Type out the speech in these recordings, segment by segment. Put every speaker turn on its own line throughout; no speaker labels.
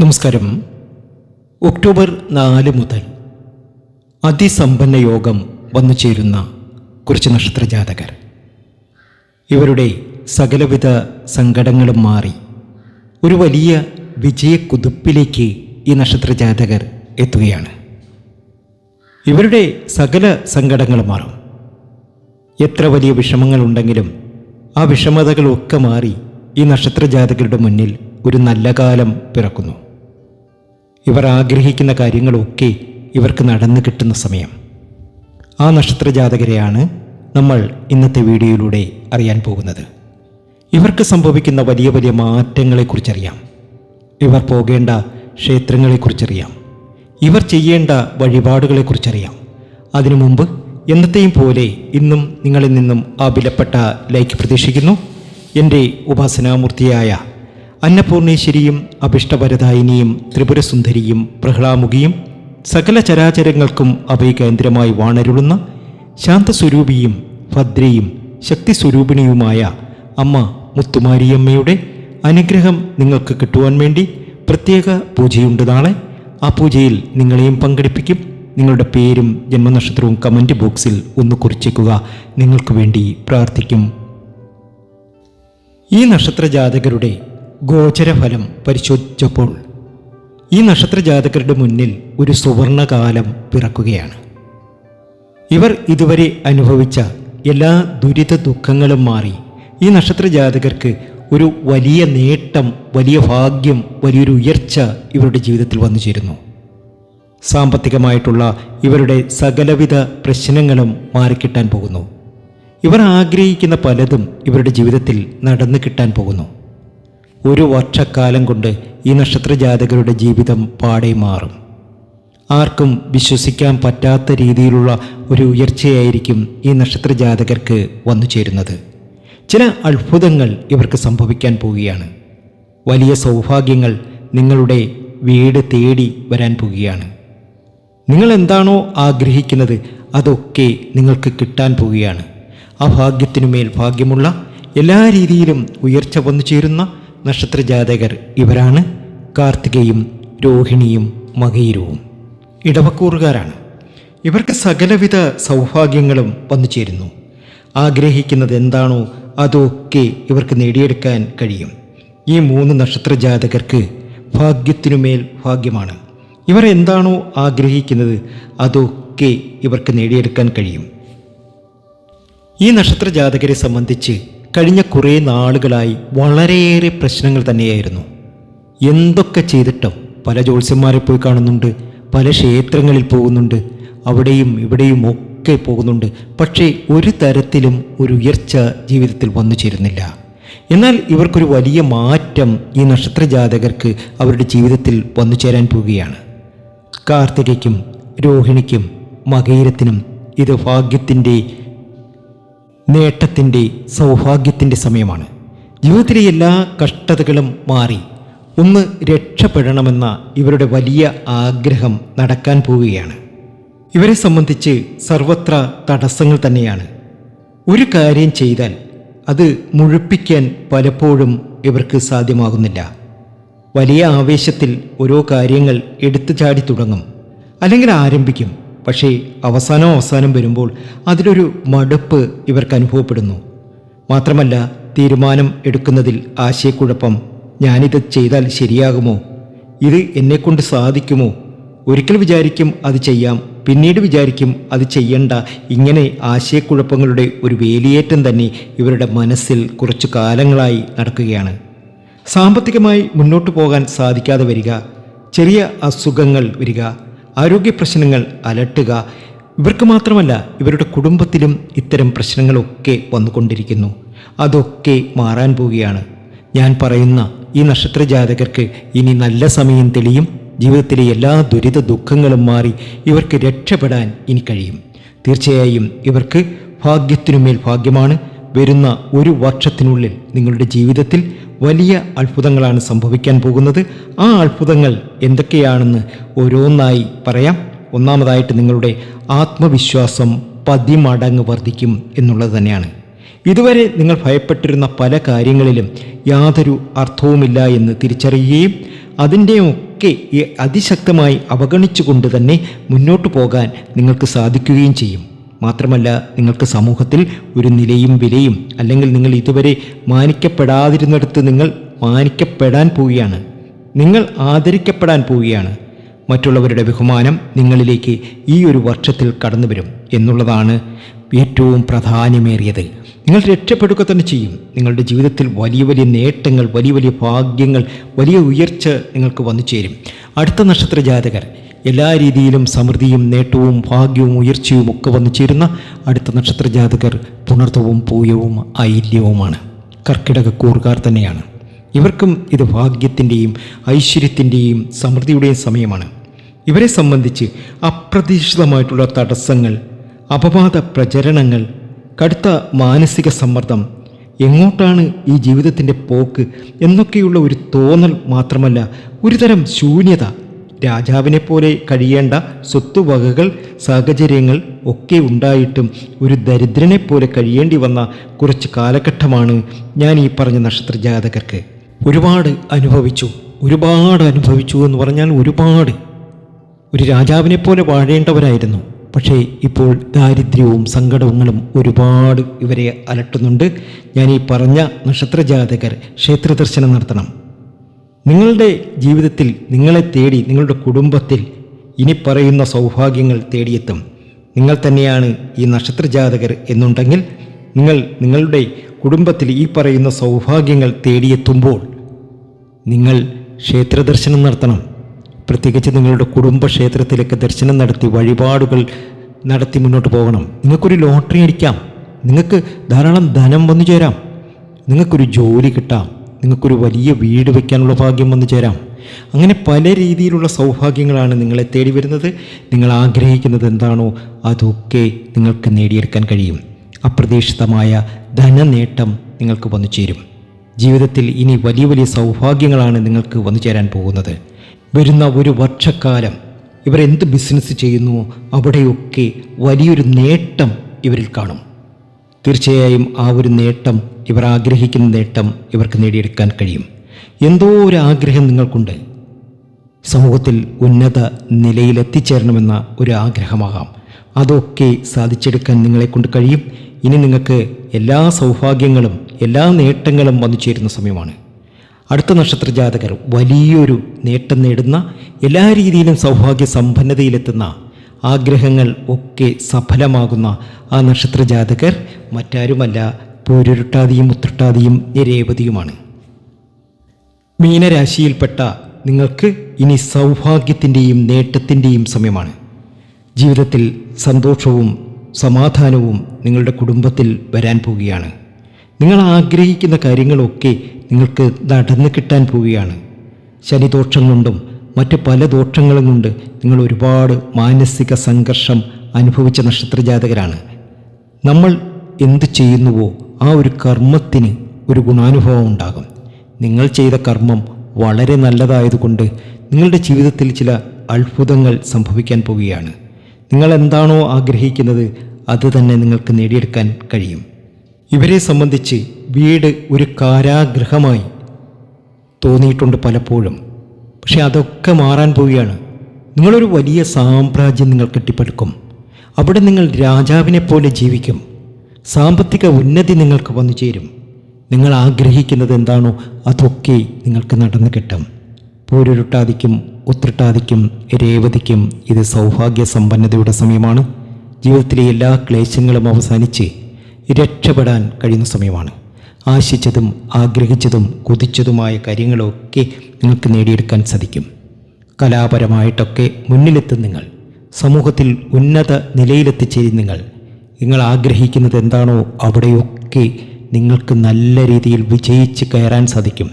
നമസ്കാരം. ഒക്ടോബർ നാല് മുതൽ അതിസമ്പന്ന യോഗം വന്നു ചേരുന്ന കുറച്ച് നക്ഷത്രജാതകർ. ഇവരുടെ സകലവിധ സങ്കടങ്ങളും മാറി ഒരു വലിയ വിജയക്കുതിപ്പിലേക്ക് ഈ നക്ഷത്രജാതകർ എത്തുകയാണ്. ഇവരുടെ സകല സങ്കടങ്ങളും മാറും. എത്ര വലിയ വിഷമങ്ങളുണ്ടെങ്കിലും ആ വിഷമതകളൊക്കെ മാറി ഈ നക്ഷത്രജാതകരുടെ മുന്നിൽ ഒരു നല്ല കാലം പിറക്കുന്നു. ഇവർ ആഗ്രഹിക്കുന്ന കാര്യങ്ങളൊക്കെ ഇവർക്ക് നടന്നു കിട്ടുന്ന സമയം. ആ നക്ഷത്ര ജാതകരെയാണ് നമ്മൾ ഇന്നത്തെ വീഡിയോയിലൂടെ അറിയാൻ പോകുന്നത്. ഇവർക്ക് സംഭവിക്കുന്ന വലിയ വലിയ മാറ്റങ്ങളെക്കുറിച്ചറിയാം. ഇവർ പോകേണ്ട ക്ഷേത്രങ്ങളെക്കുറിച്ചറിയാം. ഇവർ ചെയ്യേണ്ട വഴിപാടുകളെക്കുറിച്ചറിയാം. അതിനു മുമ്പ് എന്നത്തെയും പോലെ ഇന്നും നിങ്ങളിൽ നിന്നും ആ വിലപ്പെട്ട ലൈക്ക് പ്രതീക്ഷിക്കുന്നു. എന്റെ ഉപാസനാമൂർത്തിയായ അന്നപൂർണേശ്വരിയും അഭിഷ്ടവരദായിനിയും ത്രിപുരസുന്ദരിയും പ്രഹ്ലാമുഖിയും സകല ചരാചരങ്ങൾക്കും അഭയകേന്ദ്രമായി വാണരുളുന്ന ശാന്തസ്വരൂപിയും ഭദ്രയും ശക്തിസ്വരൂപിണിയുമായ അമ്മ മുത്തുമാരിയമ്മയുടെ അനുഗ്രഹം നിങ്ങൾക്ക് കിട്ടുവാൻ വേണ്ടി പ്രത്യേക പൂജയുണ്ട് നാളെ. ആ പൂജയിൽ നിങ്ങളെയും പങ്കെടുപ്പിക്കും. നിങ്ങളുടെ പേരും ജന്മനക്ഷത്രവും കമന്റ് ബോക്സിൽ ഒന്ന് കുറിച്ചേക്കുക. നിങ്ങൾക്ക് വേണ്ടി പ്രാർത്ഥിക്കും. ഈ നക്ഷത്രജാതകരുടെ ഗോചരഫലം പരിശോധിച്ചപ്പോൾ ഈ നക്ഷത്ര ജാതകരുടെ മുന്നിൽ ഒരു സുവർണകാലം പിറക്കുകയാണ്. ഇവർ ഇതുവരെ അനുഭവിച്ച എല്ലാ ദുരിത ദുഃഖങ്ങളും മാറി ഈ നക്ഷത്ര ജാതകർക്ക് ഒരു വലിയ നേട്ടം വലിയ ഭാഗ്യം വലിയൊരു ഉയർച്ച ഇവരുടെ ജീവിതത്തിൽ വന്നു ചേരുന്നു. സാമ്പത്തികമായിട്ടുള്ള ഇവരുടെ സകലവിധ പ്രശ്നങ്ങളും മാറിക്കിട്ടാൻ പോകുന്നു. ഇവർ ആഗ്രഹിക്കുന്ന പലതും ഇവരുടെ ജീവിതത്തിൽ നടന്നു കിട്ടാൻ പോകുന്നു. ഒരു വർഷക്കാലം കൊണ്ട് ഈ നക്ഷത്രജാതകരുടെ ജീവിതം പാടെ മാറും. ആർക്കും വിശ്വസിക്കാൻ പറ്റാത്ത രീതിയിലുള്ള ഒരു ഉയർച്ചയായിരിക്കും ഈ നക്ഷത്രജാതകർക്ക് വന്നു ചേരുന്നത്. ചില അത്ഭുതങ്ങൾ ഇവർക്ക് സംഭവിക്കാൻ പോവുകയാണ്. വലിയ സൗഭാഗ്യങ്ങൾ നിങ്ങളുടെ വീട് തേടി വരാൻ പോവുകയാണ്. നിങ്ങൾ എന്താണോ ആഗ്രഹിക്കുന്നത് അതൊക്കെ നിങ്ങൾക്ക് കിട്ടാൻ പോവുകയാണ്. ആ ഭാഗ്യത്തിനുമേൽ ഭാഗ്യമുള്ള എല്ലാ രീതിയിലും ഉയർച്ച വന്നു ചേരുന്ന നക്ഷത്രജാതകർ ഇവരാണ് കാർത്തികയും രോഹിണിയും മകയിരവും ഇടവക്കൂറുകാരാണ്. ഇവർക്ക് സകലവിധ സൗഭാഗ്യങ്ങളും വന്നു ചേരുന്നു. ആഗ്രഹിക്കുന്നത് എന്താണോ അതൊക്കെ ഇവർക്ക് നേടിയെടുക്കാൻ കഴിയും. ഈ മൂന്ന് നക്ഷത്ര ജാതകർക്ക് ഭാഗ്യത്തിനുമേൽ ഭാഗ്യമാണ്. ഇവർ എന്താണോ ആഗ്രഹിക്കുന്നത് അതൊക്കെ ഇവർക്ക് നേടിയെടുക്കാൻ കഴിയും. ഈ നക്ഷത്ര ജാതകരെ സംബന്ധിച്ച് കഴിഞ്ഞ കുറേ നാളുകളായി വളരെയേറെ പ്രശ്നങ്ങൾ തന്നെയായിരുന്നു. എന്തൊക്കെ ചെയ്തിട്ടും പല ജ്യോത്സ്യന്മാരെ പോയി കാണുന്നുണ്ട് പല ക്ഷേത്രങ്ങളിൽ പോകുന്നുണ്ട് അവിടെയും ഇവിടെയും ഒക്കെ പോകുന്നുണ്ട്. പക്ഷേ ഒരു തരത്തിലും ഒരു ഉയർച്ച ജീവിതത്തിൽ വന്നു ചേരുന്നില്ല. എന്നാൽ ഇവർക്കൊരു വലിയ മാറ്റം ഈ നക്ഷത്ര ജാതകർക്ക് അവരുടെ ജീവിതത്തിൽ വന്നു ചേരാൻ പോവുകയാണ്. കാർത്തികയ്ക്കും രോഹിണിക്കും മകയിരത്തിനും ഇത് ഭാഗ്യത്തിന്റെ നേട്ടത്തിന്റെ സൗഭാഗ്യത്തിന്റെ സമയമാണ്. ജീവിതത്തിലെ എല്ലാ കഷ്ടതകളും മാറി. ഒന്ന് രക്ഷപ്പെടണമെന്ന ഇവരുടെ വലിയ ആഗ്രഹം നടക്കാൻ പോവുകയാണ്. ഇവരെ സംബന്ധിച്ച് സർവത്ര തടസ്സങ്ങൾ തന്നെയാണ്. ഒരു കാര്യം ചെയ്താൽ അത് മുഴുപ്പിക്കാൻ പലപ്പോഴും ഇവർക്ക് സാധ്യമാകുന്നില്ല. വലിയ ആവേശത്തിൽ ഓരോ കാര്യങ്ങൾ എടുത്തു ചാടി തുടങ്ങും. അല്ലെങ്കിൽ ആരംഭിക്കും. പക്ഷേ അവസാനം അവസാനം വരുമ്പോൾ അതിലൊരു മടുപ്പ് ഇവർക്ക് അനുഭവപ്പെടുന്നു. മാത്രമല്ല തീരുമാനം എടുക്കുന്നതിൽ ആശയക്കുഴപ്പം ഞാനിത് ചെയ്താൽ ശരിയാകുമോ? ഇത് എന്നെക്കൊണ്ട് സാധിക്കുമോ? ഒരിക്കൽ വിചാരിക്കും അത് ചെയ്യാം പിന്നീട് വിചാരിക്കും അത് ചെയ്യണ്ട. ഇങ്ങനെ ആശയക്കുഴപ്പങ്ങളുടെ ഒരു വേലിയേറ്റം തന്നെ ഇവരുടെ മനസ്സിൽ കുറച്ചു കാലങ്ങളായി നടക്കുകയാണ്. സാമ്പത്തികമായി മുന്നോട്ട് പോകാൻ സാധിക്കാതെ വരിക ചെറിയ അസുഖങ്ങൾ വരിക ആരോഗ്യ പ്രശ്നങ്ങൾ അലട്ടുക. ഇവർക്ക് മാത്രമല്ല ഇവരുടെ കുടുംബത്തിലും ഇത്തരം പ്രശ്നങ്ങളൊക്കെ വന്നുകൊണ്ടിരിക്കുന്നു. അതൊക്കെ മാറാൻ പോവുകയാണ്. ഞാൻ പറയുന്ന ഈ നക്ഷത്ര ജാതകർക്ക് ഇനി നല്ല സമയം തെളിയും. ജീവിതത്തിലെ എല്ലാ ദുരിത ദുഃഖങ്ങളും മാറി ഇവർക്ക് രക്ഷപ്പെടാൻ ഇനി കഴിയും. തീർച്ചയായും ഇവർക്ക് ഭാഗ്യത്തിനുമേൽ ഭാഗ്യമാണ്. വരുന്ന ഒരു വർഷത്തിനുള്ളിൽ നിങ്ങളുടെ ജീവിതത്തിൽ വലിയ അത്ഭുതങ്ങളാണ് സംഭവിക്കാൻ പോകുന്നത്. ആ അത്ഭുതങ്ങൾ എന്തൊക്കെയാണെന്ന് ഓരോന്നായി പറയാം. ഒന്നാമതായിട്ട് നിങ്ങളുടെ ആത്മവിശ്വാസം പതിമടങ്ങ് വർദ്ധിക്കും എന്നുള്ളത് തന്നെയാണ്. ഇതുവരെ നിങ്ങൾ ഭയപ്പെട്ടിരുന്ന പല കാര്യങ്ങളിലും യാതൊരു അർത്ഥവുമില്ല എന്ന് തിരിച്ചറിയുകയും അതിന്റെയൊക്കെ അതിശക്തമായി അവഗണിച്ചുകൊണ്ട് തന്നെ മുന്നോട്ട് പോകാൻ നിങ്ങൾക്ക് സാധിക്കുകയും ചെയ്യും. മാത്രമല്ല നിങ്ങൾക്ക് സമൂഹത്തിൽ ഒരു നിലയും വിലയും അല്ലെങ്കിൽ നിങ്ങൾ ഇതുവരെ മാനിക്കപ്പെടാതിരുന്നിടത്ത് നിങ്ങൾ മാനിക്കപ്പെടാൻ പോവുകയാണ്. നിങ്ങൾ ആദരിക്കപ്പെടാൻ പോവുകയാണ്. മറ്റുള്ളവരുടെ ബഹുമാനം നിങ്ങളിലേക്ക് ഈ ഒരു വർഷത്തിൽ കടന്നു വരും എന്നുള്ളതാണ് ഏറ്റവും പ്രാധാന്യമേറിയത്. നിങ്ങൾ രക്ഷപ്പെടുക തന്നെ ചെയ്യും. നിങ്ങളുടെ ജീവിതത്തിൽ വലിയ വലിയ നേട്ടങ്ങൾ വലിയ വലിയ ഭാഗ്യങ്ങൾ വലിയ ഉയർച്ച നിങ്ങൾക്ക് വന്നു ചേരും അടുത്ത നക്ഷത്ര ജാതകർ എല്ലാ രീതിയിലും സമൃദ്ധിയും നേട്ടവും ഭാഗ്യവും ഉയർച്ചയും ഒക്കെ വന്നു ചേരുന്ന അടുത്ത നക്ഷത്ര ജാതകർ പുണർത്തവും പൂയവും ഐല്യവുമാണ് കർക്കിടക കൂർകാർ തന്നെയാണ്. ഇവർക്കും ഇത് ഭാഗ്യത്തിന്റെയും ഐശ്വര്യത്തിന്റെയും സമൃദ്ധിയുടെയും സമയമാണ്. ഇവരെ സംബന്ധിച്ച് അപ്രതീക്ഷിതമായിട്ടുള്ള തടസ്സങ്ങൾ അപവാദ പ്രചരണങ്ങൾ കടുത്ത മാനസിക സമ്മർദ്ദം എങ്ങോട്ടാണ് ഈ ജീവിതത്തിന്റെ പോക്ക് എന്നൊക്കെയുള്ള ഒരു തോന്നൽ മാത്രമല്ല ഒരുതരം ശൂന്യത രാജാവിനെ പോലെ കഴിയേണ്ട സ്വത്തുവകകൾ സാഹചര്യങ്ങൾ ഒക്കെ ഉണ്ടായിട്ടും ഒരു ദരിദ്രനെ പോലെ കഴിയേണ്ടി വന്ന കുറച്ച് കാലഘട്ടമാണ് ഞാൻ ഈ പറഞ്ഞ നക്ഷത്ര ജാതകർക്ക് ഒരുപാട് അനുഭവിച്ചു ഒരുപാട് അനുഭവിച്ചു എന്ന് പറഞ്ഞാൽ ഒരുപാട്. ഒരു രാജാവിനെ പോലെ വാഴേണ്ടവരായിരുന്നു. പക്ഷേ ഇപ്പോൾ ദാരിദ്ര്യവും സങ്കടങ്ങളും ഒരുപാട് ഇവരെ അലട്ടുന്നുണ്ട്. ഞാൻ ഈ പറഞ്ഞ നക്ഷത്ര ജാതകർ ക്ഷേത്ര ദർശനം നടത്തണം. നിങ്ങളുടെ ജീവിതത്തിൽ നിങ്ങളെ തേടി നിങ്ങളുടെ കുടുംബത്തിൽ ഇനി പറയുന്ന സൗഭാഗ്യങ്ങൾ തേടിയെത്തും. നിങ്ങൾ തന്നെയാണ് ഈ നക്ഷത്ര ജാതകർ എന്നുണ്ടെങ്കിൽ നിങ്ങൾ നിങ്ങളുടെ കുടുംബത്തിൽ ഈ പറയുന്ന സൗഭാഗ്യങ്ങൾ തേടിയെത്തുമ്പോൾ നിങ്ങൾ ക്ഷേത്രദർശനം നടത്തണം. പ്രത്യേകിച്ച് നിങ്ങളുടെ കുടുംബക്ഷേത്രത്തിലേക്ക് ദർശനം നടത്തി വഴിപാടുകൾ നടത്തി മുന്നോട്ട് പോകണം. നിങ്ങൾക്കൊരു ലോട്ടറി അടിക്കാം. നിങ്ങൾക്ക് ധാരാളം ധനം വന്നു ചേരാം. നിങ്ങൾക്കൊരു ജോലി കിട്ടാം. നിങ്ങൾക്കൊരു വലിയ വീട് വയ്ക്കാനുള്ള ഭാഗ്യം വന്നു ചേരാം. അങ്ങനെ പല രീതിയിലുള്ള സൗഭാഗ്യങ്ങളാണ് നിങ്ങളെ തേടി വരുന്നത്. നിങ്ങൾ ആഗ്രഹിക്കുന്നത് എന്താണോ അതൊക്കെ നിങ്ങൾക്ക് നേടിയെടുക്കാൻ കഴിയും. അപ്രതീക്ഷിതമായ ധനനേട്ടം നിങ്ങൾക്ക് വന്നു ചേരും. ജീവിതത്തിൽ ഇനി വലിയ വലിയ സൗഭാഗ്യങ്ങളാണ് നിങ്ങൾക്ക് വന്നു ചേരാൻ പോകുന്നത്. വരുന്ന ഒരു വർഷക്കാലം ഇവരെന്ത് ബിസിനസ് ചെയ്യുന്നു അവിടെയൊക്കെ വലിയൊരു നേട്ടം ഇവരിൽ കാണും. തീർച്ചയായും ആ ഒരു നേട്ടം ഇവർ ആഗ്രഹിക്കുന്ന നേട്ടം ഇവർക്ക് നേടിയെടുക്കാൻ കഴിയും. എന്തോ ഒരു ആഗ്രഹം നിങ്ങൾക്കുണ്ട്. സമൂഹത്തിൽ ഉന്നത നിലയിലെത്തിച്ചേരണമെന്ന ഒരു ആഗ്രഹമാകാം. അതൊക്കെ സാധിച്ചെടുക്കാൻ നിങ്ങളെ കൊണ്ട് കഴിയും. ഇനി നിങ്ങൾക്ക് എല്ലാ സൗഭാഗ്യങ്ങളും എല്ലാ നേട്ടങ്ങളും വന്നു ചേരുന്ന സമയമാണ്. അടുത്ത നക്ഷത്ര ജാതകർ വലിയൊരു നേട്ടം നേടുന്ന എല്ലാ രീതിയിലും സൗഭാഗ്യ സമ്പന്നതയിലെത്തുന്ന ആഗ്രഹങ്ങൾ ഒക്കെ സഫലമാകുന്ന ആ നക്ഷത്ര ജാതകർ മറ്റാരുമല്ല. പൂരുരുട്ടാതിയും ഉത്രട്ടാതിയും രേവതിയുമാണ് മീനരാശിയിൽപ്പെട്ട നിങ്ങൾക്ക് ഇനി സൗഭാഗ്യത്തിന്റെയും നേട്ടത്തിന്റെയും സമയമാണ്. ജീവിതത്തിൽ സന്തോഷവും സമാധാനവും നിങ്ങളുടെ കുടുംബത്തിൽ വരാൻ പോവുകയാണ്. നിങ്ങൾ ആഗ്രഹിക്കുന്ന കാര്യങ്ങളൊക്കെ നിങ്ങൾക്ക് നടന്നു കിട്ടാൻ പോവുകയാണ്. ശനിദോഷം കൊണ്ടും മറ്റ് പല ദോഷങ്ങളും കൊണ്ട് നിങ്ങൾ ഒരുപാട് മാനസിക സംഘർഷം അനുഭവിച്ച നക്ഷത്രജാതകരാണ്. നമ്മൾ എന്ത് ചെയ്യുന്നുവോ ആ ഒരു കർമ്മത്തിന് ഒരു ഗുണാനുഭവം ഉണ്ടാകും. നിങ്ങൾ ചെയ്ത കർമ്മം വളരെ നല്ലതായതുകൊണ്ട് നിങ്ങളുടെ ജീവിതത്തിൽ ചില അത്ഭുതങ്ങൾ സംഭവിക്കാൻ പോവുകയാണ്. നിങ്ങൾ എന്താണോ ആഗ്രഹിക്കുന്നത് അത് തന്നെ നിങ്ങൾക്ക് നേടിയെടുക്കാൻ കഴിയും. ഇവരെ സംബന്ധിച്ച് വീട് ഒരു കാരാഗ്രഹമായി തോന്നിയിട്ടുണ്ട് പലപ്പോഴും. പക്ഷെ അതൊക്കെ മാറാൻ പോവുകയാണ്. നിങ്ങളൊരു വലിയ സാമ്രാജ്യം നിങ്ങൾ കെട്ടിപ്പടുക്കും. അവിടെ നിങ്ങൾ രാജാവിനെ പോലെ ജീവിക്കും. സാമ്പത്തിക ഉന്നതി നിങ്ങൾക്ക് വന്നു ചേരും. നിങ്ങൾ ആഗ്രഹിക്കുന്നത് എന്താണോ അതൊക്കെ നിങ്ങൾക്ക് നടന്നു കിട്ടും. പൂരുരുട്ടാതിക്കും ഉത്രട്ടാതിക്കും രേവതിക്കും ഇത് സൗഭാഗ്യ സമ്പന്നതയുടെ സമയമാണ്. ജീവിതത്തിലെ എല്ലാ ക്ലേശങ്ങളും അവസാനിച്ച് രക്ഷപ്പെടാൻ കഴിയുന്ന സമയമാണ്. ആശിച്ചതും ആഗ്രഹിച്ചതും കൊതിച്ചതുമായ കാര്യങ്ങളൊക്കെ നിങ്ങൾക്ക് നേടിയെടുക്കാൻ സാധിക്കും. കലാപരമായിട്ടൊക്കെ മുന്നിലെത്തും നിങ്ങൾ. സമൂഹത്തിൽ ഉന്നത നിലയിലെത്തിച്ചേരും നിങ്ങൾ. നിങ്ങൾ ആഗ്രഹിക്കുന്നത് എന്താണോ അവിടെയൊക്കെ നിങ്ങൾക്ക് നല്ല രീതിയിൽ വിജയിച്ച് കയറാൻ സാധിക്കും.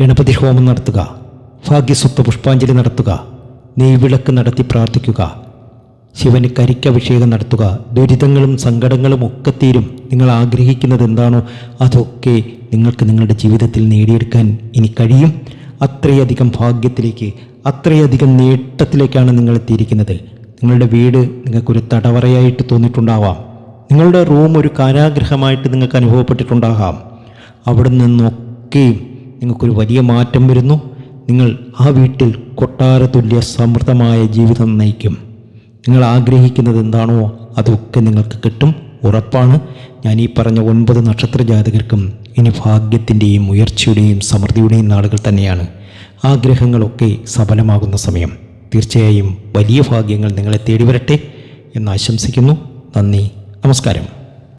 ഗണപതി ഹോമം നടത്തുക. ഭാഗ്യസ്വത്വ പുഷ്പാഞ്ജലി നടത്തുക. നെയ്വിളക്ക് നടത്തി പ്രാർത്ഥിക്കുക. ശിവന് കരിക്കഭിഷേകം നടത്തുക. ദുരിതങ്ങളും സങ്കടങ്ങളും ഒക്കെ തീരും. നിങ്ങൾ ആഗ്രഹിക്കുന്നത് എന്താണോ അതൊക്കെ നിങ്ങൾക്ക് നിങ്ങളുടെ ജീവിതത്തിൽ നേടിയെടുക്കാൻ ഇനി കഴിയും. അത്രയധികം ഭാഗ്യത്തിലേക്ക് അത്രയധികം നേട്ടത്തിലേക്കാണ് നിങ്ങൾ എത്തിയിരിക്കുന്നത് നിങ്ങളുടെ വീട് നിങ്ങൾക്കൊരു തടവറയായിട്ട് തോന്നിയിട്ടുണ്ടാവാം. നിങ്ങളുടെ റൂം ഒരു കാരാഗ്രഹമായിട്ട് നിങ്ങൾക്ക് അനുഭവപ്പെട്ടിട്ടുണ്ടാകാം. അവിടെ നിന്നൊക്കെയും നിങ്ങൾക്കൊരു വലിയ മാറ്റം വരുന്നു. നിങ്ങൾ ആ വീട്ടിൽ കൊട്ടാര തുല്യ സമൃദ്ധമായ ജീവിതം നയിക്കും. നിങ്ങൾ ആഗ്രഹിക്കുന്നത് എന്താണോ അതൊക്കെ നിങ്ങൾക്ക് കിട്ടും. ഉറപ്പാണ്. ഞാൻ ഈ പറഞ്ഞ ഒൻപത് നക്ഷത്ര ജാതകർക്കും ഇനി ഭാഗ്യത്തിന്റെയും ഉയർച്ചയുടെയും സമൃദ്ധിയുടെയും നാളുകൾ തന്നെയാണ്. ആഗ്രഹങ്ങളൊക്കെ സഫലമാകുന്ന സമയം. തീർച്ചയായും വലിയ ഭാഗ്യങ്ങൾ നിങ്ങളെ തേടി വരട്ടെ എന്ന് ആശംസിക്കുന്നു. നന്ദി. നമസ്കാരം.